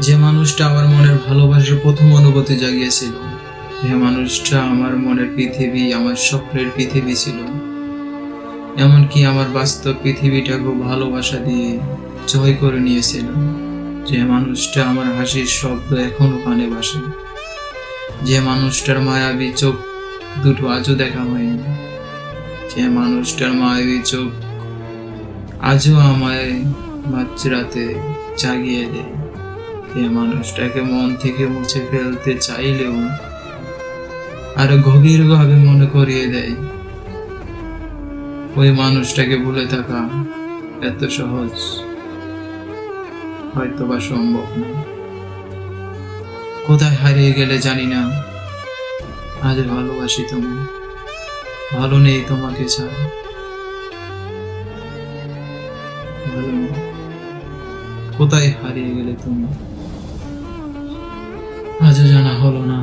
যে মানুষটা আমার মনের ভালোবাসার প্রথম অনুভূতি জাগিয়েছিল যে মানুষটা আমার মনের পৃথিবী, আমার স্বপ্নের পৃথিবী ছিল। এমনকি আমার বাস্তব পৃথিবীটাকেও ভালোবাসা দিয়ে জয় করে নিয়েছিল। যে মানুষটা আমার হাসির শব্দ এখনও কানে বাসে যে মানুষটার মায়াবী চোখ দুটো আজও দেখা হয়নি। যে মানুষটার মায়াবী চোখ আজও আমায় মাঝরাতে জাগিয়ে দেয়। যে মানুষটাকে মন থেকে মুছে ফেলতে চাইলেও আর গভীরভাবে মনে করিয়ে দেয়। ওই মানুষটাকে ভুলে থাকা এত সহজ হয়তো বা সম্ভব না। কোথায় হারিয়ে গেলে জানি না। আজ ভালোবাসি তোমায় ভালো নেই তোমাকে ছাড়া। কোথায় হারিয়ে গেলে তুমি? আজও জানা হলো না